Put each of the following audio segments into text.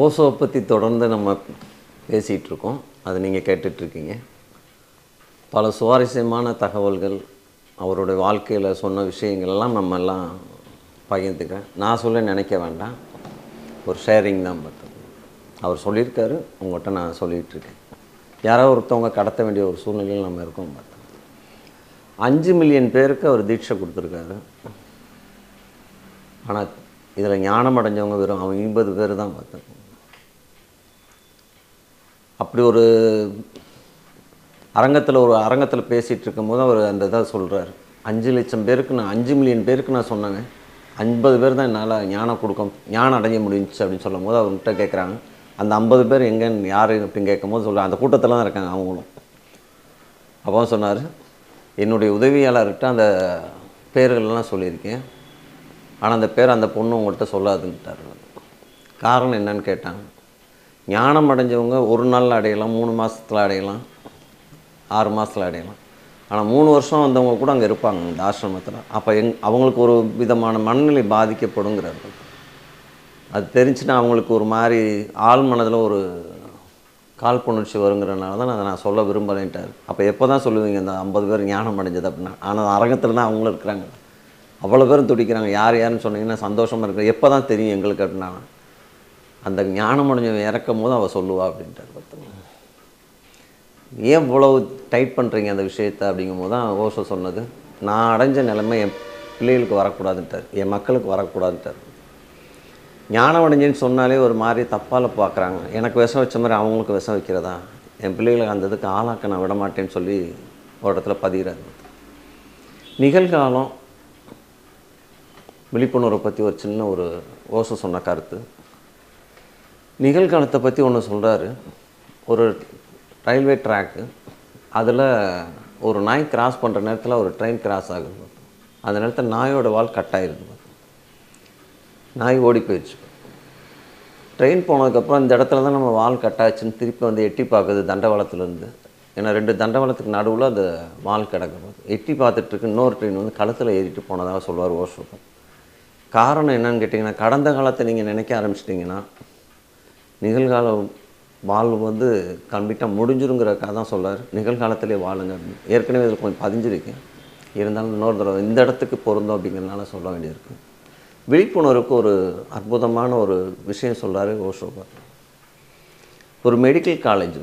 ஓசோவை பற்றி தொடர்ந்து நம்ம பேசிகிட்டு இருக்கோம் அது நீங்கள் கேட்டுட்ருக்கீங்க பல சுவாரஸ்யமான தகவல்கள் அவருடைய வாழ்க்கையில் சொன்ன விஷயங்கள் எல்லாம் நம்ம எல்லாம் பகிர்ந்துக்கிறேன். நான் சொல்ல நினைக்க வேண்டாம். ஒரு ஷேரிங் தான் பார்த்தோம் அவர் சொல்லியிருக்காரு உங்கள்கிட்ட நான் சொல்லிகிட்ருக்கேன். யாரோ ஒருத்தவங்க கடத்த வேண்டிய ஒரு சூழ்நிலையில் நம்ம இருக்கோம் பார்த்தோம் அஞ்சு மில்லியன் பேருக்கு அவர் தீட்சை கொடுத்துருக்காரு. ஆனால் இதில் ஞானம் அடைஞ்சவங்க வெறும் அவன் ஐம்பது பேர் தான் பார்த்தேன் அப்படி ஒரு அரங்கத்தில் ஒரு அரங்கத்தில் பேசிகிட்டு இருக்கும்போது அவர் அந்த இதை சொல்கிறார் அஞ்சு லட்சம் பேருக்கு நான் அஞ்சு மில்லியன் பேருக்கு நான் சொன்னேங்க. ஐம்பது பேர் தான் என்னால் ஞானம் கொடுக்க ஞானம் அடைய முடிஞ்சுச்சு அப்படின்னு சொல்லும் போது அவர்கிட்ட கேட்குறாங்க அந்த ஐம்பது பேர் எங்கன்னு யார் அப்படின்னு கேட்கும்போது சொல்கிறாங்க அந்த கூட்டத்தில் தான் இருக்காங்க அவங்களும். அப்போ சொன்னார் என்னுடைய உதவியாளர்கிட்ட அந்த பேர்கள்லாம் சொல்லியிருக்கேன். ஆனால் அந்த பேர் அந்த பொண்ணு உங்கள்கிட்ட சொல்லாதுன்ட்டார். காரணம் என்னன்னு கேட்டாங்க ஞானம் அடைஞ்சவங்க ஒரு நாளில் அடையலாம் மூணு மாதத்தில் அடையலாம் ஆறு மாதத்தில் அடையலாம். ஆனால் மூணு வருஷம் வந்தவங்க கூட அங்கே இருப்பாங்க இந்த ஆசிரமத்தில். அப்போ எங் அவங்களுக்கு ஒரு விதமான மனநிலை பாதிக்கப்படுங்கிறாரு அது தெரிஞ்சுன்னா அவங்களுக்கு ஒரு மாதிரி ஆள் மனதில் ஒரு காழ்ப்புணர்ச்சி வருங்கிறனால தான் அதை நான் சொல்ல விரும்பலைன்ட்டார். அப்போ எப்போ தான் சொல்லுவீங்க இந்த ஐம்பது பேர் ஞானம் அடைஞ்சது அப்படின்னா? ஆனால் அரங்கத்தில் தான் அவங்களும் இருக்கிறாங்க. அவ்வளோ பேரும் துடிக்கிறாங்க. யார் யாருன்னு சொன்னீங்கன்னா சந்தோஷமாக இருக்கிற எப்போ தான் தெரியும் எங்களுக்கு அப்படின்னா. அந்த ஞானம் அடைஞ்சவன் இறக்கும் போது அவள் சொல்லுவா அப்படின்ட்டார் பார்த்துங்க ஏன் இவ்வளவு டைட் பண்ணுறீங்க அந்த விஷயத்தை அப்படிங்கும்போது தான் ஓஷோ சொன்னது நான் அடைஞ்ச நிலைமை என் பிள்ளைகளுக்கு வரக்கூடாதுன்ட்டார் என் மக்களுக்கு வரக்கூடாதுன்ட்டார். ஞானம் அடைஞ்சேன்னு சொன்னாலே ஒரு மாதிரி தப்பால் பார்க்குறாங்க எனக்கு விஷம் வச்ச மாதிரி அவங்களுக்கு விஷம் வைக்கிறதா? என் பிள்ளைகளுக்கு அந்த இதுக்கு ஆளாக்க நான் விட மாட்டேன்னு சொல்லி ஒரு இடத்துல பதிகிறாரு. நிகழ்காலம் விழிப்புணர்வை பற்றி ஒரு சின்ன ஒரு ஓசை சொன்ன கருத்து. நிகழ்காலத்தை பற்றி ஒன்று சொல்கிறாரு ஒரு ரயில்வே ட்ராக்கு. அதில் ஒரு நாய் கிராஸ் பண்ணுற நேரத்தில் ஒரு ட்ரெயின் கிராஸ் ஆகுது. அந்த நேரத்தில் நாயோட வால் கட் ஆயிருது நாய் ஓடி போயிடுச்சு. ட்ரெயின் போனதுக்கப்புறம் இந்த இடத்துல தான் நம்ம வால் கட் ஆச்சுன்னு திருப்பி வந்து எட்டி பார்க்குது தண்டவாளத்துலேருந்து ஏன்னா ரெண்டு தண்டவாளத்துக்கு நடுவில் அந்த வால் கிடக்கும் எட்டி பார்த்துட்ருக்கு இன்னொரு ட்ரெயின் வந்து களத்தில் ஏறிட்டு போனதாக சொல்லுவார் ஓஷோகம். காரணம் என்னன்னு கேட்டிங்கன்னா கடந்த காலத்தை நீங்கள் நினைக்க ஆரம்பிச்சிட்டிங்கன்னா நிகழ்கால வாழ்வு வந்து கம்ப்ளீட்டாக முடிஞ்சிருங்கிறக்காக தான் சொல்லார் நிகழ்காலத்திலே வாழுங்க அப்படின்னு. ஏற்கனவே இதில் கொஞ்சம் பதிஞ்சிருக்கு. இருந்தாலும் இன்னொரு தடவை இந்த இடத்துக்கு பொருந்தோம் அப்படிங்கிறனால சொல்ல வேண்டியிருக்கு. விழிப்புணர்வுக்கு ஒரு அற்புதமான ஒரு விஷயம் சொல்கிறார் ஓஷோபர் ஒரு மெடிக்கல் காலேஜ்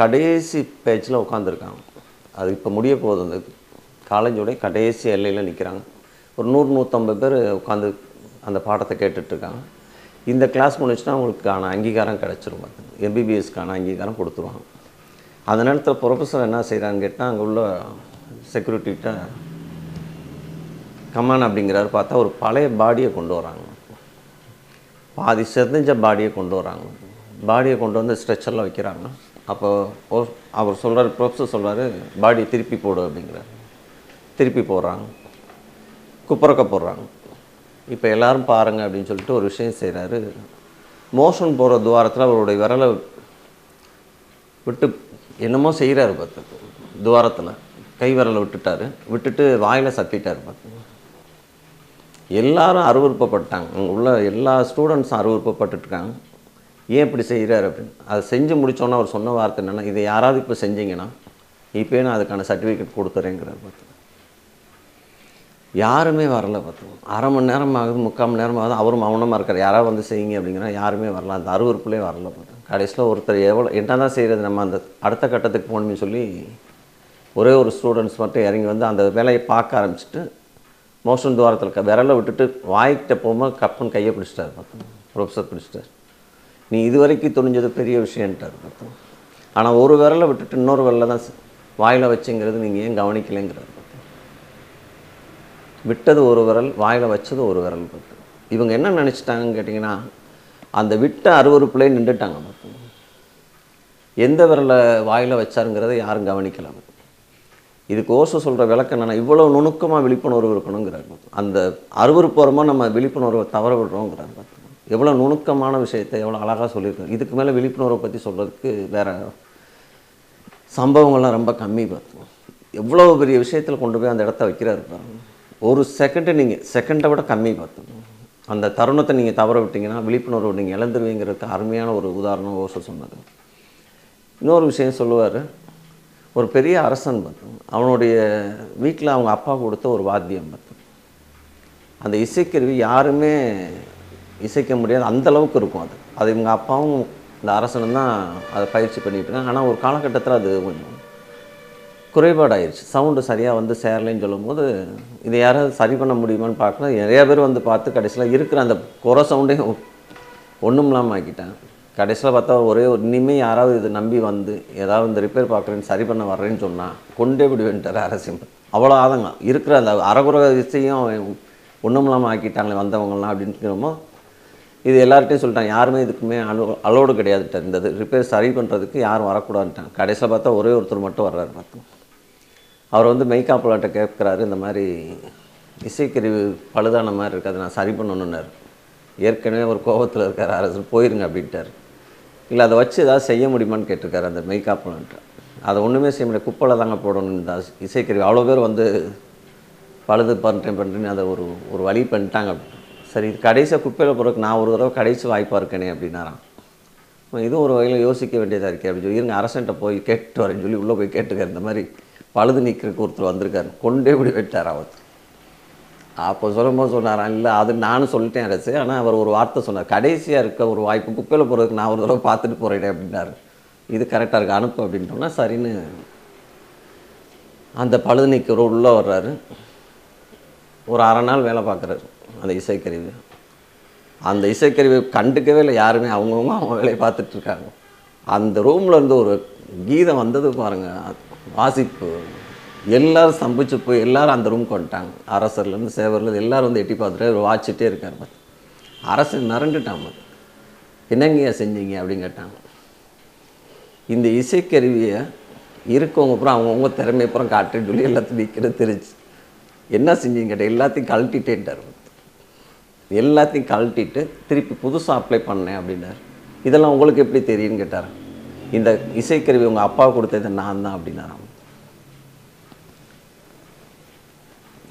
கடைசி பேஜில் உட்காந்துருக்காங்க அது இப்போ முடிய போகுது அந்த காலேஜோடைய கடைசி எல்லையில் நிற்கிறாங்க ஒரு நூறு நூற்றம்பது பேர் உட்காந்து அந்த பாடத்தை கேட்டுட்ருக்காங்க இந்த கிளாஸ் முடிச்சுன்னா அவங்களுக்கான அங்கீகாரம் கிடச்சிரும் எம்பிபிஎஸ்க்கான அங்கீகாரம் கொடுத்துருவாங்க. அந்த நேரத்தில் ப்ரொஃபஸர் என்ன செய்கிறான்னு கேட்டால் அங்கே உள்ள செக்யூரிட்டிகிட்ட கமான் அப்படிங்கிறாரு. பார்த்தா ஒரு பழைய பாடியை கொண்டு வராங்க. பாதி செதஞ்ச பாடியை கொண்டு வராங்க. பாடியை கொண்டு வந்து ஸ்ட்ரெச்சரில் வைக்கிறாங்க. அப்போ அவர் சொல்கிறார் ப்ரொஃபஸர் சொல்கிறாரு பாடியை திருப்பி போடு அப்படிங்கிறாரு. திருப்பி போடுறாங்க. குப்புறக்க போடுறாங்க. இப்போ எல்லாரும் பாருங்க அப்படின்னு சொல்லிட்டு ஒரு விஷயம் செய்கிறாரு மோஷன் போகிற துவாரத்தில் அவருடைய விரலை விட்டு என்னமோ செய்கிறாரு பார்த்து. துவாரத்தில் கை விரலை விட்டுட்டாரு. விட்டுட்டு வாயில் சப்பிட்டார் பார்த்து. எல்லாரும் அருவருப்பப்பட்டாங்க. அங்கே உள்ள எல்லா ஸ்டூடெண்ட்ஸும் அருவருப்பப்பட்டுருக்காங்க ஏன் இப்படி செய்கிறாரு அப்படின்னு. அதை செஞ்சு முடிச்சோன்னே அவர் சொன்ன வார்த்தை என்னென்னா இதை யாராவது இப்போ செஞ்சீங்கன்னா இப்போயே நான் அதுக்கான சர்டிஃபிகேட் கொடுத்துறேங்கிறார் பார்த்து. யாருமே வரல பார்த்துக்கோங்க அரை மணி நேரம் ஆகுது முக்கால் மணி நேரம் ஆகுது அவரும் மௌனமாக இருக்கார். யாராவது வந்து செய்யுங்க அப்படிங்கிற யாருமே வரல. அந்த அருவருப்புலேயே வரல பார்த்தோம் கடைசியில் ஒருத்தர் எவ்வளோ என்ன தான் செய்கிறது நம்ம அந்த அடுத்த கட்டத்துக்கு போகணும்னு சொல்லி ஒரே ஒரு ஸ்டூடெண்ட்ஸ் மட்டும் இறங்கி வந்து அந்த வேலையை பார்க்க ஆரம்பிச்சுட்டு மோஷன் துவாரத்தில் க விரலை விட்டுட்டு வாய்க்கிட்ட போகும்போது கப்புன்னு கையை பிடிச்சிட்டார் பார்த்தோம் ப்ரொஃபஸர் பிடிச்சிட்டார். நீ இது வரைக்கும் துணிஞ்சது பெரிய விஷயன்ட்டார் பார்த்தோம் ஆனால் ஒரு விரலை விட்டுட்டு இன்னொரு விரலை தான் வாயில் வச்சுங்கிறது நீங்கள் ஏன் கவனிக்கலைங்கிறது விட்டது ஒரு விரல் வாயில் வச்சது ஒரு விரல் பார்த்து இவங்க என்ன நினச்சிட்டாங்கன்னு கேட்டிங்கன்னா அந்த விட்ட அறுவறுப்புலேயே நின்றுட்டாங்க பார்த்து எந்த விரலை வாயில் வச்சாருங்கிறத யாரும் கவனிக்கலாம் இதுக்கு ஓசோ சொல்கிற விளக்கம் என்னென்னா இவ்வளோ நுணுக்கமாக விழிப்புணர்வு இருக்கணுங்கிறார் அந்த அருவறுப்புறமாக நம்ம விழிப்புணர்வை தவற விடுறோங்கிறார் பார்த்து. எவ்வளோ நுணுக்கமான விஷயத்தை எவ்வளோ அழகாக சொல்லியிருக்கோம் இதுக்கு மேலே விழிப்புணர்வை பற்றி சொல்கிறதுக்கு வேற சம்பவங்கள்லாம் ரொம்ப கம்மி பார்த்தோம் எவ்வளோ பெரிய விஷயத்தில் கொண்டு போய் அந்த இடத்த வைக்கிறாரு பாருங்க. ஒரு செகண்டு நீங்கள் செகண்டை விட கம்மி பார்த்தோம் அந்த தருணத்தை நீங்கள் தவற விட்டிங்கன்னா விழிப்புணர்வு நீங்கள் இழந்துருவீங்கிறதுக்கு அருமையான ஒரு உதாரணம் ஓசோ சொன்னது. இன்னொரு விஷயம் சொல்லுவார் ஒரு பெரிய அரசன் பார்த்தோம் அவனுடைய வீட்டில் அவங்க அப்பா கொடுத்த ஒரு வாத்தியம் பார்த்தோம் அந்த இசைக்கருவி யாருமே இசைக்க முடியாது அந்தளவுக்கு இருக்கும் அது. அது இவங்க அப்பாவும் இந்த அரசனும் தான் அதை பயிற்சி பண்ணிட்டு இருக்காங்க. ஆனால் ஒரு காலகட்டத்தில் அது கொஞ்சம் குறைபாடாயிருச்சு. சவுண்டு சரியாக வந்து சேரலைன்னு சொல்லும்போது இதை யாராவது சரி பண்ண முடியுமான்னு பார்க்கலாம் நிறையா பேர் வந்து பார்த்து கடைசியில் இருக்கிற அந்த குறை சவுண்டையும் ஒன்றும் இல்லாமல் ஆக்கிட்டேன் கடைசியில் பார்த்தா ஒரே ஒரு இனிமேல் யாராவது இதை நம்பி வந்து ஏதாவது இந்த ரிப்பேர் பார்க்குறேன்னு சரி பண்ண வர்றேன்னு சொன்னால் கொண்டே விடுவேன்ட்டார் அரசியம் அவ்வளோ ஆதங்கம். இருக்கிற அந்த அறகுறை விஷயம் ஒன்றும் இல்லாமல் ஆக்கிட்டாங்களே வந்தவங்கலாம் அப்படின்றமோ இது எல்லார்ட்டையும் சொல்லிட்டாங்க. யாருமே இதுக்குமே அலோ அலோடு கிடையாதுட்டார் இந்த இது ரிப்பேர் சரி பண்ணுறதுக்கு யாரும் வரக்கூடாதுட்டாங்க கடைசியில் பார்த்தா ஒரே ஒருத்தர் மட்டும் வர்றாரு பார்த்தோம் அவர் வந்து மெய்காப்பலாட்ட கேட்குறாரு இந்த மாதிரி இசைக்கருவி பழுதான மாதிரி இருக்குது அதை நான் சரி பண்ணணுன்னாரு ஏற்கனவே ஒரு கோபத்தில் இருக்கார் அரசு போயிருங்க அப்படின்ட்டார். இல்லை அதை வச்சு ஏதாவது செய்ய முடியுமான்னு கேட்டிருக்காரு அந்த மெய்காப்பிள்ளான்ட்டு அதை ஒன்றுமே செய்ய முடியாது குப்பையில் தாங்க போடணும் இந்த இசைக்கருவி. அவ்வளோ பேர் வந்து பழுது பண்ணுறேன் பண்ணுறேன்னு அதை ஒரு ஒரு வழி பண்ணிட்டாங்க. சரி இது கடைசியாக குப்பையில் போகிறதுக்கு நான் ஒரு தடவை கடைசி வாய்ப்பாக இருக்கேனே அப்படின்னாராம். இதுவும் ஒரு வகையில் யோசிக்க வேண்டியதாக இருக்கே அப்படின்னு சொல்லி இருங்க அரசன்ட்ட போய் கேட்டு வரேன்னு சொல்லி உள்ளே போய் கேட்டுக்காரு இந்த மாதிரி பழுது நிற்கிறக்கு ஒருத்தர் வந்திருக்காரு. கொண்டே இப்படி விட்டார் அவர் அப்போ சொல்லும்போது சொன்னாராம் இல்லை அது நானும் சொல்லிட்டேன் அரசு ஆனால் அவர் ஒரு வார்த்தை சொன்னார். கடைசியாக இருக்க ஒரு வாய்ப்பு குப்பையில் போகிறதுக்கு நான் ஒரு தடவை பார்த்துட்டு போகிறேன் அப்படின்னாரு. இது கரெக்டாக இருக்கு அனுப்பு அப்படின்ட்டோம்னா சரின்னு அந்த பழுது நிற்கிற உள்ளே வர்றாரு. ஒரு அரை நாள் வேலை பார்க்குறாரு அந்த இசைக்கருவி. அந்த இசைக்கருவியை கண்டுக்கவே இல்லை யாருமே அவங்கவுங்க அவங்க வேலையை பார்த்துட்ருக்காங்க அந்த ரூமில் இருந்து ஒரு கீதம் வந்தது பாருங்கள் வாசிப்பு. எல்லாரும் ஸ்தம்பிச்சு போய் எல்லாரும் அந்த ரூமுக்கு வந்துட்டாங்க. அரசர்லேருந்து சேவர்லேருந்து எல்லாரும் வந்து எட்டி பார்த்துட்டு அவர் வாச்சிட்டே இருக்கார் பார்த்து அரசன் மிரண்டுட்டான் பார்த்து. என்னங்கய்யா செஞ்சீங்க அப்படின்னு கேட்டாங்க. இந்த இசைக்கருவியை இருக்கவங்க அப்புறம் அவங்கவுங்க திறமை அப்புறம் காட்டுன்னு சொல்லி எல்லாத்தையும் நிற்கிறது தெரிஞ்சு. என்ன செஞ்சீங்க கேட்டால் எல்லாத்தையும் கழட்டிட்டேன்ட்டார். எல்லாத்தையும் கழட்டிட்டு திருப்பி புதுசாக அப்ளை பண்ணேன் அப்படின்னாரு. இதெல்லாம் உங்களுக்கு எப்படி தெரியும்னு கேட்டார். இந்த இசைக்கருவி உங்கள் அப்பா கொடுத்தது நான் தான் அப்படின்னாராம்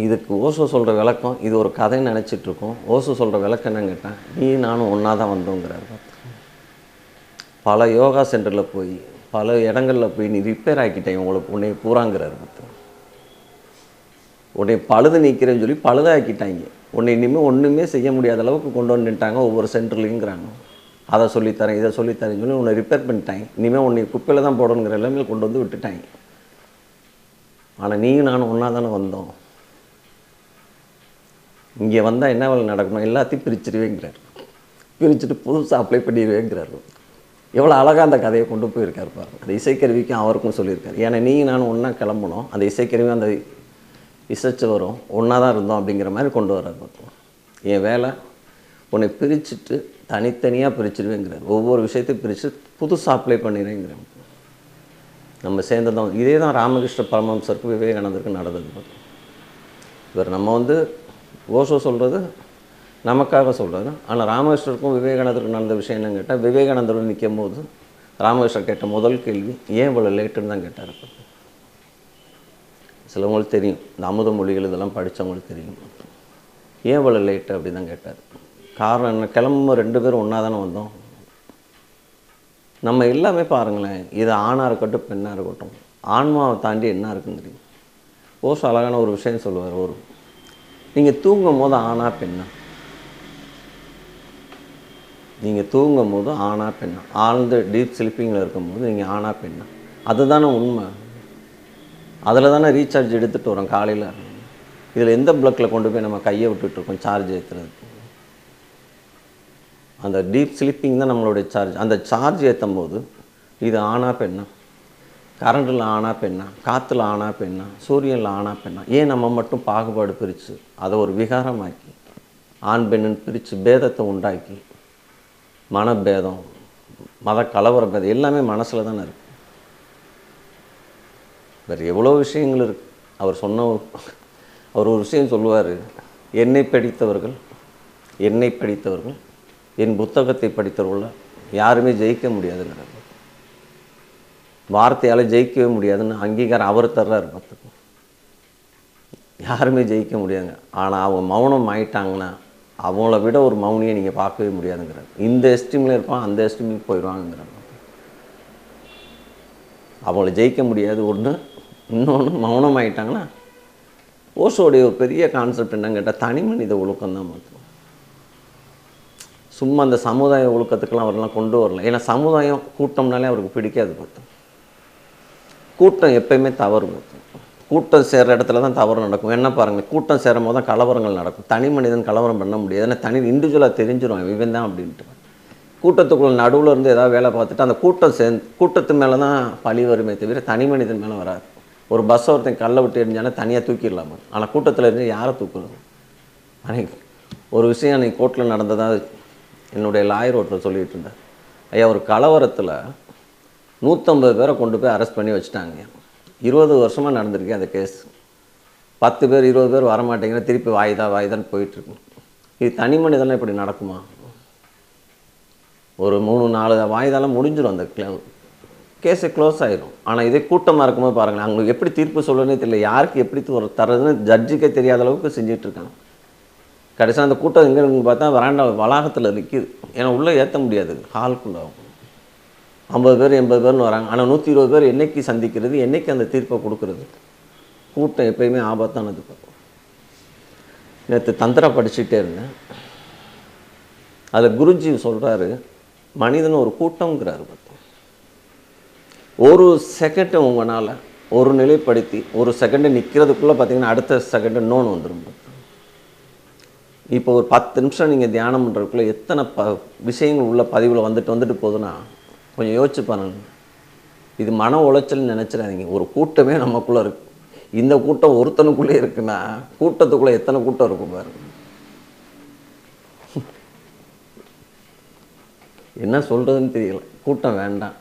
இதுக்கு ஓசோ சொல்கிற விளக்கம் இது ஒரு கதைன்னு நினச்சிட்டு இருக்கோம் ஓசோ சொல்கிற விளக்கம் என்னன்னு கேட்டால் நீ நானும் ஒன்றா தான் வந்தோங்கிறாரு. பல யோகா சென்டரில் போய் பல இடங்களில் போய் நீ ரிப்பேர் ஆக்கிட்டேன் உங்களுக்கு உன்னை பூராங்கிறார் பார்த்து உன்னை பழுது நீக்கிறேன்னு சொல்லி பழுதாக்கிட்டாங்க. உன்னை இனிமேல் ஒன்றுமே செய்ய முடியாத அளவுக்கு கொண்டு வந்துட்டாங்க ஒவ்வொரு சென்டர்லேயுங்கிறாங்க. அதை சொல்லித்தரேன் இதை சொல்லித்தரேன் சொல்லி உன்னை ரிப்பேர் பண்ணிட்டாங்க இனிமேல் உன்னை குப்பையில் தான் போடணுங்கிற எல்லாமே கொண்டு வந்து விட்டுட்டாங்க ஆனால் நீயும் நானும் ஒன்றா தானே வந்தோம். இங்கே வந்தால் என்ன வேலை நடக்கணும் எல்லாத்தையும் பிரிச்சிருவேங்கிறார். பிரிச்சுட்டு புதுசாக அப்ளை பண்ணிடுவேங்கிறார் எவ்வளோ அழகாக அந்த கதையை கொண்டு போயிருக்கார் பாரு. அந்த இசைக்கருவிக்கும் அவருக்கும் சொல்லியிருக்காரு. ஏன்னா நீங்கள் நானும் ஒன்றா கிளம்பணும். அந்த இசைக்கருவி அந்த இசைச்சு வரும். ஒன்றா தான் இருந்தோம் அப்படிங்கிற மாதிரி கொண்டு வர்றாரு பார்த்தோம் என் வேலை உன்னை பிரிச்சுட்டு தனித்தனியாக பிரிச்சிடுவேங்கிறார் ஒவ்வொரு விஷயத்தையும் பிரித்து புதுசாக அப்ளை பண்ணிடுறேங்கிறார். நம்ம சேர்ந்ததும் இதே தான் ராமகிருஷ்ண பரமஹம்சருக்கு விவேகானந்தருக்கு நடந்தது இவர் நம்ம வந்து ஓஷோ சொல்கிறது நமக்காக சொல்கிறாரு ஆனால் ராமகிருஷ்ணருக்கும் விவேகானந்தருக்கும் நடந்த விஷயம் என்னன்னு கேட்டால் விவேகானந்தருடன் நிற்கும் போது ராமகிருஷ்ணர் கேட்ட முதல் கேள்வி ஏன் இவ்வளோ லேட்டுன்னு தான் கேட்டார்? சிலவங்களுக்கு தெரியும். இந்த அமுத மொழிகள் இதெல்லாம் படித்தவங்களுக்கு தெரியும். ஏன் இவ்வளோ லேட்டு அப்படி தான் கேட்டார். காரணம் என்ன? கிளம்பும் ரெண்டு பேரும் ஒன்றா தானே வந்தோம். நம்ம எல்லாமே பாருங்களேன் இது ஆணாக இருக்கட்டும் பெண்ணாக இருக்கட்டும் ஆன்மாவை தாண்டி என்ன இருக்குன்னு தெரியும். ஓசோ அழகான ஒரு விஷயம் சொல்லுவார் ஒரு. நீங்கள் தூங்கும் போது ஆணா பெண்ணா. நீங்கள் தூங்கும் போது ஆணா பெண்ணா. ஆழ்ந்து டீப் ஸ்லீப்பிங்கில் இருக்கும்போது நீங்கள் ஆணா பெண்ணா. அதுதானே உண்மை. அதில் தானே ரீசார்ஜ் எடுத்துகிட்டு வரோம் காலையில். இதில் எந்த பிளக்கில் கொண்டு போய் நம்ம கையை விட்டுட்ருக்கோம் சார்ஜ் ஏற்றுறதுக்கு அந்த டீப் ஸ்லீப்பிங் தான் நம்மளுடைய சார்ஜ் அந்த சார்ஜ் ஏற்றும் போது இது ஆனா பெண்ணா? கரண்டில் ஆனா பெண்ணா? காற்றுல ஆனா பெண்ணா? சூரியனில் ஆனா பெண்ணா? ஏன் நம்ம மட்டும் பாகுபாடு பிரித்து அதை ஒரு விகாரமாக்கி ஆண் பெண்ணுன்னு பிரித்து பேதத்தை உண்டாக்கி மனபேதம் மத கலவர பேதம் எல்லாமே மனசில் தானே இருக்கு. வேறு எவ்வளோ விஷயங்கள் இருக்கு. அவர் சொன்ன அவர் ஒரு விஷயம் சொல்லுவார் என்னை படித்தவர்கள் என்னை படித்தவர்கள் என் புத்தகத்தை படித்தவர்கள் யாருமே ஜெயிக்க முடியாதுங்கிறார். வார்த்தையால் ஜெயிக்கவே முடியாதுன்னு அங்கீகாரம் அவர் தர்றாரு பார்த்துக்கோ யாருமே ஜெயிக்க முடியாதுங்க. ஆனால் அவங்க மௌனம் ஆயிட்டாங்கன்னா அவங்கள விட ஒரு மௌனியை நீங்கள் பார்க்கவே முடியாதுங்கிறார். இந்த எஸ்டீமில் இருப்பான் அந்த எஸ்டீமுக்கு போயிடுவாங்கிறாங்க அவங்கள ஜெயிக்க முடியாது. ஒன்று இன்னொன்று மௌனம் ஆயிட்டாங்கன்னா ஓஷோடைய ஒரு பெரிய கான்செப்ட் என்னன்னு கேட்டால் தனி மனித ஒழுக்கம் தான் மாற்றும் சும்மா அந்த சமுதாய ஒழுக்கத்துக்கெல்லாம் அவரெல்லாம் கொண்டு வரல. ஏன்னா சமுதாயம் கூட்டம்னாலே அவருக்கு பிடிக்காது பார்த்து கூட்டம் எப்பயுமே தவறு பார்த்து கூட்டம் சேர்கிற இடத்துல தான் தவறு நடக்கும். என்ன பாருங்கள் கூட்டம் சேரும் போது தான் கலவரங்கள் நடக்கும். தனி மனிதன் கலவரம் பண்ண முடியாது. ஏன்னா தனி இண்டிவிஜுவலாக தெரிஞ்சிடும் இவன் தான் அப்படின்ட்டு. கூட்டத்துக்குள்ள நடுவில் இருந்து ஏதாவது வேலை பார்த்துட்டு அந்த கூட்டம் சேர்ந்து கூட்டத்து மேலே தான் பழி வருமே தவிர தனி மனிதன் மேலே வராது. ஒரு பஸ் ஒருத்தன் கல்லை விட்டு எரிஞ்சானா தனியாக தூக்கிடலாமா? ஆனால் கூட்டத்தில் இருந்து யாரை தூக்குறது? அன்னைக்கு ஒரு விஷயம் அன்றைக்கி கோர்ட்டில் நடந்ததாக என்னுடைய லாயர் ஒருத்தர் சொல்லிட்டு இருந்தார் ஐயா ஒரு கலவரத்தில் நூற்றம்பது பேரை கொண்டு போய் அரெஸ்ட் பண்ணி வச்சுட்டாங்க. இருபது வருஷமாக நடந்திருக்கு அந்த கேஸ். பத்து பேர் இருபது பேர் வரமாட்டேங்கிற திருப்பி வாய்தா வாய்தான்னு போயிட்டுருக்கு. இது தனி மனிதெல்லாம் இப்படி நடக்குமா? ஒரு மூணு நாலு வாய்தாலாம் முடிஞ்சிடும் அந்த கேஸை க்ளோஸ் ஆயிரும். ஆனால் இதே கூட்டமாக இருக்கும்போது பாருங்களேன் அவங்களுக்கு எப்படி தீர்ப்பு சொல்லணும்னே தெரியல. யாருக்கு எப்படி ஒரு தரதுன்னு ஜட்ஜுக்கே தெரியாத அளவுக்கு செஞ்சிட்ருக்காங்க. கடைசியாக அந்த கூட்டம் எங்கே இருக்குன்னு பார்த்தா வராண்டா வளாகத்தில் நிற்கிது ஏன்னா உள்ளே ஏற்ற முடியாது. ஹாலுக்குள்ளே ஐம்பது பேர் எண்பது பேர்னு வராங்க. ஆனால் நூற்றி இருபது பேர் என்னைக்கு சந்திக்கிறது என்றைக்கு அந்த தீர்ப்பை கொடுக்கறது? கூட்டம் எப்பயுமே ஆபத்தானது. நேற்று தந்திரா படிச்சுட்டே இருந்தேன். அதில் குருஜி சொல்கிறாரு மனிதன் ஒரு கூட்டங்கிறாரு பார்த்து ஒரு செகண்டு உங்களால் ஒரு நிலைப்படுத்தி ஒரு செகண்டு நிற்கிறதுக்குள்ளே பார்த்தீங்கன்னா அடுத்த செகண்டு இன்னொன்று வந்துடும் பார்த்து இப்போ ஒரு பத்து நிமிஷம் நீங்கள் தியானம் பண்ணுறதுக்குள்ளே எத்தனை ப விஷயங்கள் உள்ள பதிவில் வந்துட்டு வந்துட்டு போகுதுன்னா கொஞ்சம் யோசிச்சு பாருங்க. இது மன உளைச்சல்னு நினச்சிடாதீங்க. ஒரு கூட்டமே நமக்குள்ளே இருக்குது இந்த கூட்டம் ஒருத்தனுக்குள்ளே இருக்குன்னா கூட்டத்துக்குள்ளே எத்தனை கூட்டம் இருக்கும் பாருங்க. என்ன சொல்கிறதுன்னு தெரியல. கூட்டம் வேண்டாம்.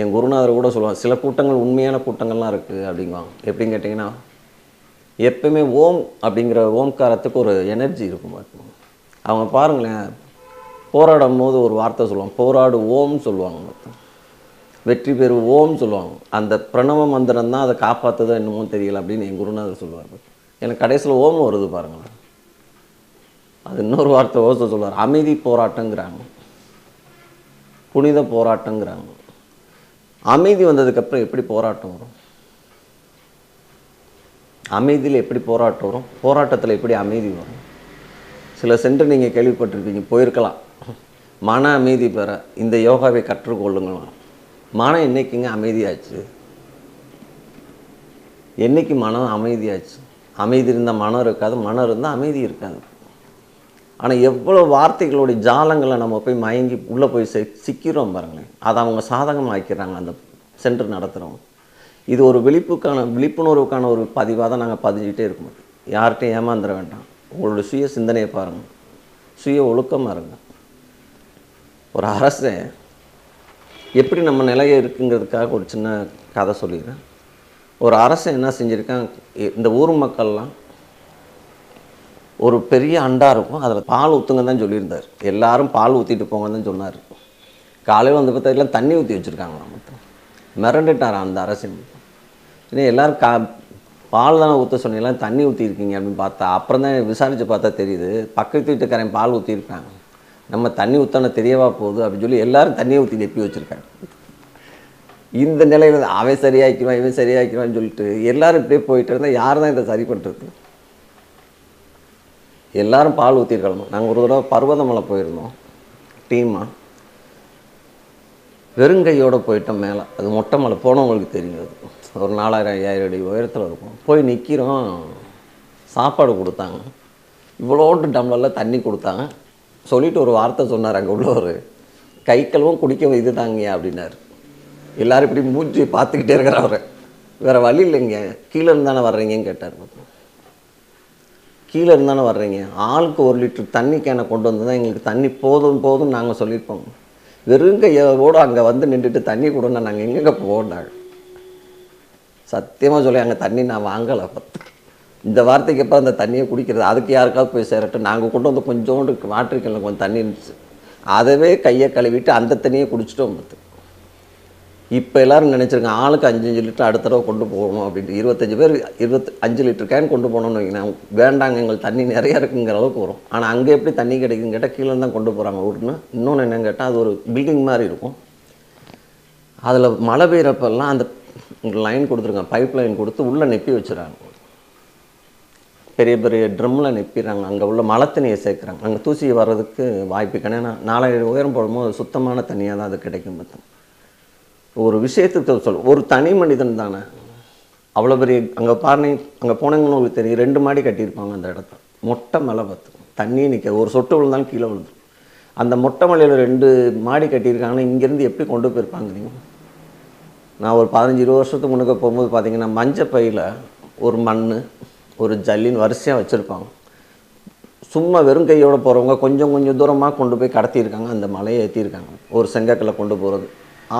என் குருநாதர் கூட சொல்லுவாங்க சில கூட்டங்கள் உண்மையான கூட்டங்கள்லாம் இருக்குது அப்படிங்குவாங்க. எப்படின்னு கேட்டிங்கன்னா எப்பவுமே ஓம் அப்படிங்கிற ஓம்காரத்துக்கு ஒரு எனர்ஜி இருக்கும் பாருங்க. அவங்க பாருங்களேன் போராடும் போது ஒரு வார்த்தை சொல்லுவாங்க போராடு ஓம்னு சொல்லுவாங்க மொத்தம். வெற்றி பெறு ஓம்னு சொல்லுவாங்க. அந்த பிரணவ மந்திரம் தான் அதை காப்பாற்றுதோ என்னமோ தெரியல அப்படின்னு என் குருநாதர் சொல்லுவார் எனக்கு கடைசியில் ஓம் வருது பாருங்களேன். அது இன்னொரு வார்த்தை ஓசை சொல்லுவார் அமைதி போராட்டங்கிறாங்க. புனித போராட்டங்கிறாங்க. அமைதி வந்ததுக்கப்புறம் எப்படி போராட்டம் வரும்? அமைதியில் எப்படி போராட்டம் வரும்? போராட்டத்தில் எப்படி அமைதி வரும்? சில சென்று நீங்கள் கேள்விப்பட்டிருப்பீங்க போயிருக்கலாம். மன அமைதி பெற இந்த யோகாவை கற்றுக்கொள்ளுங்களாம் மனம் என்னைக்குங்க அமைதியாச்சு? என்னைக்கு மனம் அமைதியாச்சு? அமைதி இருந்தால் மனம் இருக்காது மனம் இருந்தால் அமைதி இருக்காது. ஆனால் எவ்வளோ வார்த்தைகளுடைய ஜாலங்களை நம்ம போய் மயங்கி உள்ளே போய் சிக்கிறோம் பாருங்களேன். அதை அவங்க சாதகமாக்கிறாங்க அந்த சென்டர் நடத்துகிறவங்க இது ஒரு விழிப்புக்கான விழிப்புணர்வுக்கான ஒரு பதிவாக தான் நாங்கள் பதிஞ்சிக்கிட்டே இருக்கோம். யார்கிட்டையும் ஏமாந்துட வேண்டாம். உங்களோட சுய சிந்தனையை பாருங்கள் சுய ஒழுக்கமாக இருங்க. ஒரு அரசன் எப்படி நம்ம நிலையை இருக்குங்கிறதுக்காக ஒரு சின்ன கதை சொல்லிடுறேன். ஒரு அரசன் என்ன செஞ்சுருக்கான் இந்த ஊர் மக்கள்லாம் ஒரு பெரிய அண்டா இருக்கும். அதில் பால் ஊற்றுங்க தான் சொல்லியிருந்தார். எல்லாரும் பால் ஊற்றிட்டு போங்க தான் சொன்னார். காலையில் வந்து பார்த்தா எல்லாம் தண்ணி ஊற்றி வச்சுருக்காங்களாம் மொத்தம். மிரண்டுட்டாராம் அந்த அரசின் ஏன்னா எல்லோரும் கா பால் தானே ஊற்ற சொன்னீங்களா தண்ணி ஊற்றிருக்கீங்க அப்படின்னு பார்த்தா அப்புறம் தான் விசாரித்து பார்த்தா தெரியுது பக்கத்து வீட்டுக்காரன் பால் ஊற்றிருக்காங்க நம்ம தண்ணி ஊற்றணும் தெரியவா போகுது அப்படின்னு சொல்லி எல்லோரும் தண்ணியை ஊற்றி நெப்பி வச்சுருக்காங்க. இந்த நிலையில் அவன் சரியாக்கிடுவான் இவன் சரியாக்கிடுவான்னு சொல்லிட்டு எல்லாரும் இப்படியே போயிட்டு இருந்தால் யார் தான் இதை சரி பண்ணுறது எல்லோரும் பால் ஊற்றிருக்கணும் நாங்கள் ஒரு தடவை பர்வதமலை போயிருந்தோம் டீமாக வெறுங்கையோடு போயிட்டோம் மேலே. அது மொட்டை மலை போனவங்களுக்கு தெரியும் அது. ஒரு நாலாயிரம் ஐயாயிரம் அடி உயரத்தில் இருக்கும். போய் நிற்கிறோம் சாப்பாடு கொடுத்தாங்க. இவ்வளோட்டு டம்ளரில் தண்ணி கொடுத்தாங்க. சொல்லிட்டு ஒரு வார்த்தை சொன்னார் அங்கே உள்ளவர். கை கழுவும் குடிக்க இது தாங்கய்யா அப்படின்னார். எல்லோரும் இப்படி மூஞ்சி பார்த்துக்கிட்டே இருக்கிறவர் வேறு வழி இல்லைங்க கீழே இருந்தானே வர்றீங்கன்னு கேட்டார் கீழே இருந்தானே வர்றீங்க. ஆளுக்கு ஒரு லிட்டர் தண்ணி கேனை கொண்டு வந்து தான் எங்களுக்கு தண்ணி போதும் போதும் நாங்கள் சொல்லியிருப்போம். வெறும் கையோடு அங்கே வந்து நின்றுட்டு தண்ணி கொடுன்னா நாங்கள் எங்கெங்கே போனாங்க சத்தியமாக சொல்லி அங்கே தண்ணி நான் வாங்கலை பத்து இந்த வார்த்தைக்கு அப்புறம் அந்த தண்ணியை குடிக்கிறது அதுக்கு யாருக்காவது போய் சேரட்டும். நாங்கள் கொண்டு வந்து கொஞ்சோண்டு வாட்டர் கொஞ்சம் தண்ணி இருந்துச்சு. அதவே கையை கழுவிட்டு அந்த தண்ணியை குடிச்சிட்டோம் பத்து இப்போ எல்லோரும் நினச்சிருக்கேன் ஆளுக்கு அஞ்சு அஞ்சு லிட்டர் அடுத்த தடவை கொண்டு போகணும் அப்படின்ட்டு. இருபத்தஞ்சு பேர் இருபத்தி அஞ்சு லிட்டர் கேன் கொண்டு போகணும்னு வைங்களேன். வேண்டாங்க எங்களுக்கு தண்ணி நிறையா இருக்குங்கிற அளவுக்கு வரும். ஆனால் அங்கே எப்படி தண்ணி கிடைக்குன்னு கேட்டால் கீழே தான் கொண்டு போகிறாங்க ஊருன்னு. இன்னொன்று என்னன்னு கேட்டால் அது ஒரு பில்டிங் மாதிரி இருக்கும். அதில் மழை பெய்கிறப்பெல்லாம் அந்த லைன் கொடுத்துருக்காங்க பைப் லைன் கொடுத்து உள்ளே நெப்பி வச்சுறாங்க பெரிய பெரிய ட்ரம்மில் நெப்பிடுறாங்க. அங்கே உள்ள மழை தண்ணியை சேர்க்குறாங்க. அங்கே தூசி வர்றதுக்கு வாய்ப்பு கிடையாது ஏன்னா நாலாயிரம் உயரம் போடும்போது சுத்தமான தண்ணியாக தான் அது கிடைக்கும் பார்த்தோம் ஒரு விஷயத்துக்கு சொல் ஒரு தனி மனிதன் தானே. அவ்வளோ பெரிய அங்கே பாருங்க அங்கே போனீங்கன்னு உங்களுக்கு தெரியும். ரெண்டு மாடி கட்டியிருப்பாங்க அந்த இடத்த. மொட்டை மலை பார்த்து. தண்ணி நிற்க ஒரு சொட்டு விழுந்தாலும் கீழே விழுந்துரும். அந்த மொட்டை மலையில் ரெண்டு மாடி கட்டியிருக்காங்கன்னா இங்கேருந்து எப்படி கொண்டு போயிருப்பாங்க நீங்கள் நான் ஒரு பதினஞ்சு இருபது வருஷத்துக்கு முன்னுக்கு போகும்போது பார்த்தீங்கன்னா மஞ்சள் பையில் ஒரு மண் ஒரு ஜல்லின்னு வரிசையாக வச்சுருப்பாங்க. சும்மா வெறும் கையோடு போகிறவங்க கொஞ்சம் கொஞ்சம் தூரமாக கொண்டு போய் கடத்தியிருக்காங்க. அந்த மலையை ஏற்றிருக்காங்க ஒரு செங்கக்கல்லை கொண்டு போகிறது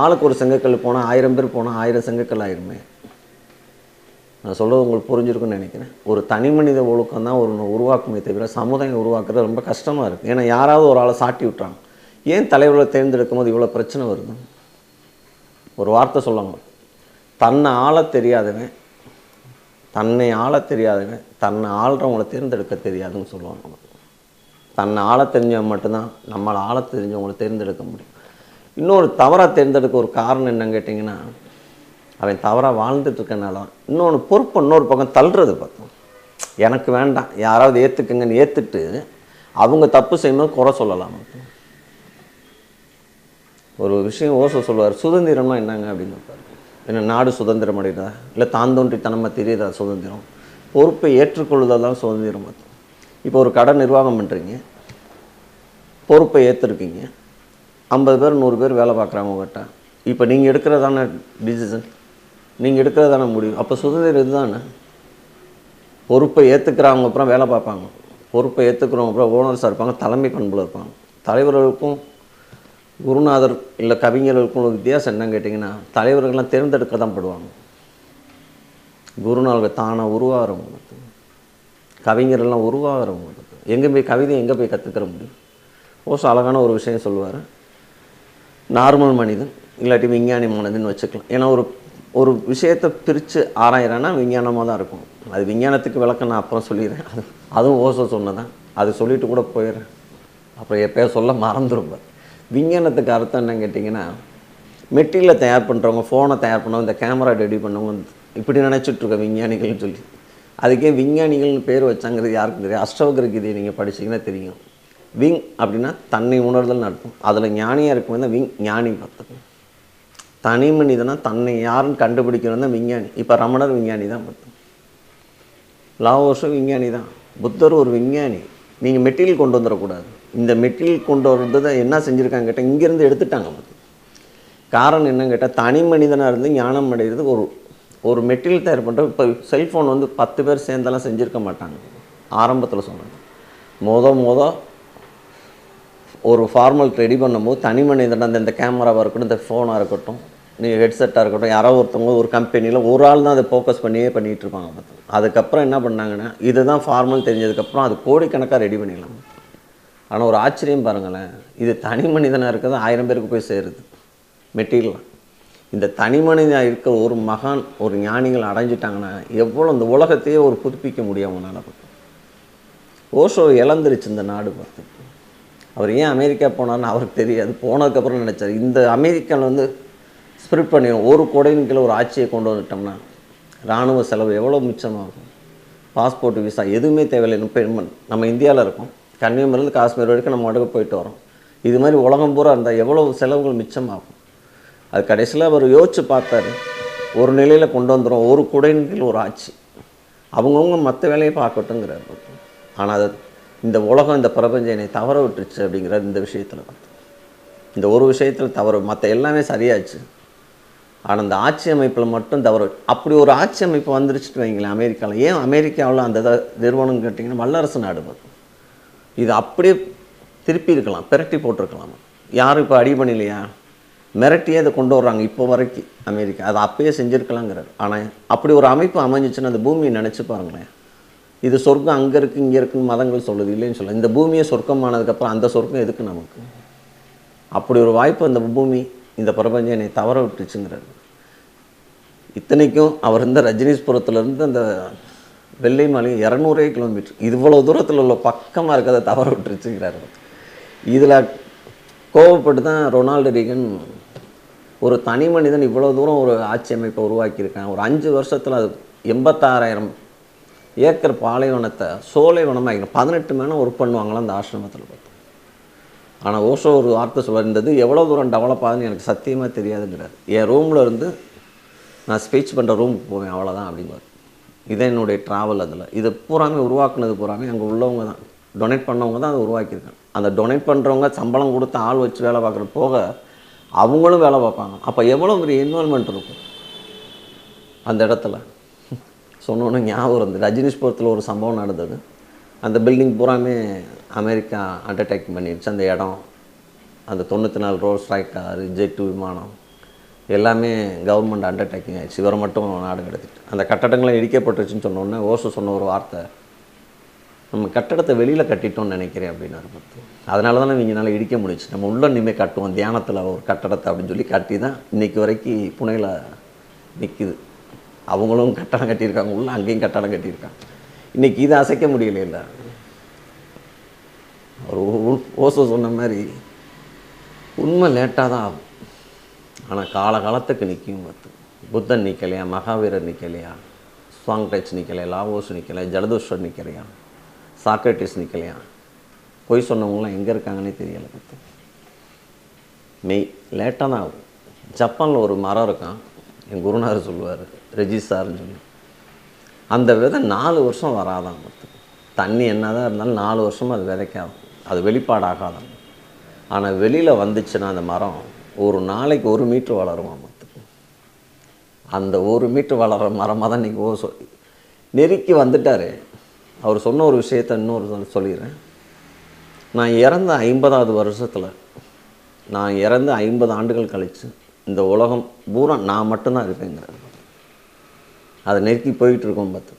ஆளுக்கு ஒரு செங்கக்கல் போனால் ஆயிரம் பேர் போனால் ஆயிரம் செங்கக்கல் ஆயிருமே. நான் சொல்கிறது உங்களுக்கு புரிஞ்சிருக்குன்னு நினைக்கிறேன். ஒரு தனி மனித ஒழுக்கம் தான் ஒரு உருவாக்குமே தவிர சமுதாயம் உருவாக்குறது ரொம்ப கஷ்டமாக இருக்குது ஏன்னா யாராவது ஒரு ஆளை சாட்டி விட்றாங்க ஏன் தலைவர்களை தேர்ந்தெடுக்கும் போது இவ்வளோ பிரச்சனை வருது? ஒரு வார்த்தை சொல்லாங்க தன்னை ஆள தெரியாதவன் தன்னை ஆள தெரியாதவன் தன்னை ஆள்றவங்களை தேர்ந்தெடுக்க தெரியாதுன்னு சொல்லுவாங்க தன்னை ஆள தெரிஞ்சவன் மட்டும்தான் நம்மளை ஆள தெரிஞ்சவங்களை தேர்ந்தெடுக்க முடியும். இன்னொரு தவறாக தேர்ந்தெடுக்க ஒரு காரணம் என்னன்னு கேட்டிங்கன்னா அவன் தவறாக வாழ்ந்துட்டு இருக்கனால இன்னொன்று பொறுப்பு இன்னொரு பக்கம் தள்ளுறது பார்த்தோம். எனக்கு வேண்டாம் யாராவது ஏற்றுக்குங்கன்னு ஏற்றுட்டு அவங்க தப்பு செய்யும்போது குறை சொல்லலாம். மட்டும் ஒரு விஷயம் ஓசோ சொல்லுவார் சுதந்திரம்னா என்னங்க? அப்படின்னு என்ன நாடு சுதந்திரம் அடைகிறதா இல்லை தாந்தோன்றித்தனமாக தெரியுதா சுதந்திரம்? பொறுப்பை ஏற்றுக்கொள்ளுதல் தான் சுதந்திரம் அது இப்போ ஒரு கடை நிர்வாகம் பண்ணுறீங்க பொறுப்பை ஏற்றிருக்கீங்க ஐம்பது பேர் நூறு பேர் வேலை பார்க்குறாங்க உங்கள்கிட்ட இப்போ நீங்கள் எடுக்கிறதான டிசிஷன் நீங்கள் எடுக்கிறதான முடிவு. அப்போ சுதந்திரம் இதுதானே? பொறுப்பை ஏற்றுக்கிறவங்க அப்புறம் வேலை பார்ப்பாங்க. பொறுப்பை ஏற்றுக்கிறவங்க அப்புறம் ஓனர்ஸாக இருப்பாங்க தலைமை பண்புல இருப்பாங்க. தலைவர்களுக்கும் குருநாதர் இல்லை கவிஞர்களுக்கும் வித்தியாசம் என்னன்னு கேட்டிங்கன்னா தலைவர்கள்லாம் தேர்ந்தெடுக்க தான் படுவாங்க. குருநாதர்கள் தானாக உருவாகிறவங்களுக்கு கவிஞரெல்லாம் உருவாகிறவங்களுக்கு எங்கே போய் கவிதை எங்கே போய் கற்றுக்கிற முடியும்? ஓசோ அழகான ஒரு விஷயம் சொல்லுவார். நார்மல் மனிதன் இல்லாட்டி விஞ்ஞானி மனிதன் வச்சுக்கலாம். ஏன்னா ஒரு ஒரு விஷயத்தை பிரித்து ஆராயிறேன்னா விஞ்ஞானமாக தான் இருக்கும். அது விஞ்ஞானத்துக்கு விளக்கம் நான் அப்புறம் சொல்லிடுறேன். அது அதுவும் ஓசோ சொன்னதான் அது சொல்லிட்டு கூட போயிடுறேன். அப்புறம் எப்போயோ சொல்ல மறந்துடும் விஞ்ஞானத்துக்கு அர்த்தம் என்னன்னு கேட்டிங்கன்னா மெட்டீரியலை தயார் பண்ணுறவங்க ஃபோனை தயார் பண்ணவங்க இந்த கேமரா ரெடி பண்ணவங்க இப்படி நினச்சிட்ருக்கோம் விஞ்ஞானிகள்னு சொல்லி. அதுக்கே விஞ்ஞானிகள்னு பேர் வச்சாங்கிறது யாருக்கும் தெரியும் அஷ்டவகர கீதையை நீங்கள் படிச்சீங்கன்னா தெரியும். விங் அப்படின்னா தன்னை உணர்தல்னு அர்த்தம். அதில் ஞானியாக இருக்கும் விங் ஞானி பார்த்துக்கணும் தனி மனிதனா தன்னை யாருன்னு கண்டுபிடிக்கணும் தான் விஞ்ஞானி. இப்போ ரமணர் விஞ்ஞானி தான் பார்த்தோம் லாவோஸும் விஞ்ஞானி தான். புத்தர் ஒரு விஞ்ஞானி. நீங்கள் மெட்டீரியல் கொண்டு வந்துடக்கூடாது. இந்த மெட்டீரியல் கொண்டு வர்றதை என்ன செஞ்சுருக்காங்க கேட்டால் இங்கேருந்து எடுத்துட்டாங்க காரணம் என்னன்னு கேட்டால் தனி மனிதனாக இருந்து ஞானம் அடைகிறது ஒரு ஒரு மெட்டீரியல் தயார் பண்ணுற இப்போ செல்ஃபோன் வந்து பத்து பேர் சேர்ந்தெல்லாம் செஞ்சுருக்க மாட்டாங்க. ஆரம்பத்தில் சொன்னாங்க மொத மொத ஒரு ஃபார்மல் ரெடி பண்ணும்போது தனி மனிதன் அந்த இந்த கேமராவாக இருக்கட்டும் இந்த ஃபோனாக இருக்கட்டும் நீங்கள் ஹெட்செட்டாக இருக்கட்டும் யாரோ ஒருத்தவங்க ஒரு கம்பெனியில் ஒரு ஆள் தான் அதை ஃபோக்கஸ் பண்ணியே பண்ணிகிட்டு இருப்பாங்க. பார்த்து அதுக்கப்புறம் என்ன பண்ணாங்கன்னா இதுதான் ஃபார்மல் தெரிஞ்சதுக்கப்புறம் அது கோடிக்கணக்காக ரெடி பண்ணிடலாம். ஆனால் ஒரு ஆச்சரியம் பாருங்களேன். இது தனி மனிதனாக இருக்கிறது ஆயிரம் பேருக்கு போய் சேருது. மெட்டீரியல். இந்த தனி மனிதனாக இருக்க ஒரு மகான் ஒரு ஞானிகள் அடைஞ்சிட்டாங்கன்னா எவ்வளோ இந்த உலகத்தையே ஒரு புதுப்பிக்க முடியும் அவங்களால ஓஷோ இழந்துருச்சு இந்த நாடு பார்த்து. அவர் ஏன் அமெரிக்கா போனார்னு அவருக்கு தெரியாது. போனதுக்கப்புறம் நினச்சார். இந்த அமெரிக்காவில் வந்து ஸ்பிரிட் பண்ணிடும் ஒரு கோடையின் கீழே ஒரு ஆட்சியை கொண்டு வந்துட்டோம்னா இராணுவ செலவு எவ்வளோ மிச்சமாகும்? பாஸ்போர்ட் விசா எதுவுமே தேவையில்லை. இப்போ நம்ம இந்தியாவில் இருக்கோம். கன்னியாகுமரியிலேருந்து காஷ்மீர் வரைக்கும் நம்ம உடம்பு போயிட்டு வரோம். இது மாதிரி உலகம் பூரா இருந்தால் எவ்வளோ செலவுகள் மிச்சமாகும்? அது கடைசியில் அவர் யோசித்து பார்த்தாரு ஒரு நிலையில் கொண்டு வந்துடும் ஒரு குடையின் கீழ் ஒரு ஆட்சி. அவங்கவுங்க மற்ற வேலையை பார்க்கட்டுங்கிறார் ஆனால் அது இந்த உலகம் இந்த பிரபஞ்சம் என்னை தவற விட்டுருச்சு அப்படிங்கிறார் இந்த விஷயத்தில் பார்த்து. இந்த ஒரு விஷயத்தில் தவறு மற்ற எல்லாமே சரியாச்சு. ஆனால் அந்த ஆட்சி அமைப்பில் மட்டும் தவறு. அப்படி ஒரு ஆட்சி அமைப்பு வந்துருச்சுட்டு வைங்களேன் அமெரிக்காவில் ஏன் அமெரிக்காவில் அந்த நிறுவனம் கேட்டிங்கன்னா வல்லரசு நாடு பார்த்து. இது அப்படியே திருப்பி இருக்கலாம் பிரட்டி போட்டிருக்கலாம். யாரும் இப்போ அடி பண்ணலையா மிரட்டியே இதை கொண்டு வர்றாங்க இப்போ வரைக்கும் அமெரிக்கா. அதை அப்பயே செஞ்சுருக்கலாங்கிறார். ஆனால் அப்படி ஒரு அமைப்பு அமைஞ்சிச்சுன்னா அந்த பூமியை நினச்சி பாருங்களேன். இது சொர்க்கம் அங்கே இருக்குது இங்கே இருக்குன்னு மதங்கள் சொல்லுது இல்லைன்னு சொல்ல இந்த பூமியை சொர்க்கமானதுக்கப்புறம் அந்த சொர்க்கம் எதுக்கு நமக்கு? அப்படி ஒரு வாய்ப்பு அந்த பூமி இந்த பிரபஞ்சம் என்னை தவற விட்டுச்சுங்கிறார். இத்தனைக்கும் அவர் இருந்த ரஜினீஸ்புரத்துலேருந்து அந்த வெள்ளை மலை இரநூறே கிலோமீட்டர் இவ்வளோ தூரத்தில் உள்ள பக்கமாக இருக்கிறத தவற விட்டுருச்சுங்கிறாரு. இதில் கோவப்பட்டு தான் ரொனால்டு ரீகன் ஒரு தனி மனிதன் இவ்வளோ தூரம் ஒரு ஆட்சி அமைப்பை உருவாக்கியிருக்கான். ஒரு அஞ்சு வருஷத்தில் அது எண்பத்தாறாயிரம் ஏக்கர் பாலைவனத்தை சோலைவனமாக பதினெட்டு மேலே ஒர்க் பண்ணுவாங்களாம் அந்த ஆசிரமத்தில் பார்த்தோம் ஆனால் ஓஷோ ஒரு வார்த்தை சொல்லியிருந்தது எவ்வளோ தூரம் டெவலப் ஆகுதுன்னு எனக்கு சத்தியமாக தெரியாதுங்கிறார். என் ரூமில் இருந்து நான் ஸ்பீச் பண்ணுற ரூமுக்கு போவேன் அவ்வளோதான் அப்படிங்குவார் இதான் என்னுடைய ட்ராவல் அதில். இதை பூராமே உருவாக்குனது பூராமே அங்கே உள்ளவங்க தான். டொனேட் பண்ணவங்க தான் அதை உருவாக்கியிருக்காங்க. அந்த டொனேட் பண்ணுறவங்க சம்பளம் கொடுத்து ஆள் வச்சு வேலை பார்க்குற போக அவங்களும் வேலை பார்ப்பாங்க. அப்போ எவ்வளோ பெரிய இன்வால்மெண்ட் இருக்கும்? அந்த இடத்துல. சொன்னோன்னே ஞாபகம் இருந்து ரஜினிஸ்புரத்தில் ஒரு சம்பவம் நடந்தது. அந்த பில்டிங் பூராமே அமெரிக்கா அண்டர்டேக் பண்ணிடுச்சு அந்த இடம். அந்த தொண்ணூற்றி நாலு ரோல்ஸ் ராய் காரு ஜெட்டு விமானம். எல்லாமே கவர்மெண்ட் அண்டர்டேக்கிங் ஆகிடுச்சு இவரை மட்டும் நாடு கிடச்சிட்டு அந்த கட்டடங்களை இடிக்கப்பட்டுருச்சுன்னு சொன்னோன்னே ஓசோ சொன்ன ஒரு வார்த்தை. நம்ம கட்டடத்தை வெளியில் கட்டிட்டோம்னு நினைக்கிறேன் அப்படின்னாரு பார்த்து அதனால தான் இவங்கனால இடிக்க முடிச்சு நம்ம உள்ள இனிமேல் கட்டுவோம். தியானத்தில் ஒரு கட்டடத்தை அப்படின்னு சொல்லி கட்டி தான் இன்றைக்கி வரைக்கும் புனையில் நிற்கிது அவங்களும் கட்டடம் கட்டியிருக்காங்க. உள்ள அங்கேயும் கட்டடம் கட்டியிருக்காங்க. இன்றைக்கி இதை அசைக்க முடியல ஒரு உ- ஓசோ சொன்ன மாதிரி உண்மை லேட்டாக தான் ஆகும். ஆனால் காலகாலத்துக்கு நிற்கும் பார்த்து புத்தன் நிற்கலையா மகாவீரர் நிற்கலையா ஸ்வாங் டச் நிற்கலையா லாவோஸ் நிற்கலையா ஜலதோஷர் நிற்கலையா சாக்ரட்டிஸ் நிற்கலையா பொய் சொன்னவங்களாம் எங்கே இருக்காங்கன்னே தெரியலை பார்த்து மெய் லேட்டாக தான் ஆகும். ஜப்பானில் ஒரு மரம் இருக்கான். என் குருநாதர் சொல்லுவார் ரெஜிஸ்டார்னு சொல்லி. அந்த விதை நாலு வருஷம் வராதான் பார்த்து தண்ணி என்னதான் இருந்தாலும் நாலு வருஷமாக அது விதைக்காது. அது வெளிப்பாடாகாதான் ஆனால் வெளியில் வந்துச்சுன்னா அந்த மரம் ஒரு நாளைக்கு ஒரு மீட்ரு வளருமா மரத்துக்கு அந்த ஒரு மீட்ரு வளர மரமாக தான் நீங்கள் ஓ சொல் நெருக்கி வந்துட்டார். அவர் சொன்ன ஒரு விஷயத்த இன்னொரு சொல் சொல்லிடுறேன். நான் இறந்த ஐம்பதாவது வருஷத்தில் நான் இறந்து ஐம்பது ஆண்டுகள் கழித்து இந்த உலகம் பூரா நான் மட்டும்தான் இருப்பேங்கிறார். அதை நெருக்கி போயிட்டுருக்கோம் பார்த்து.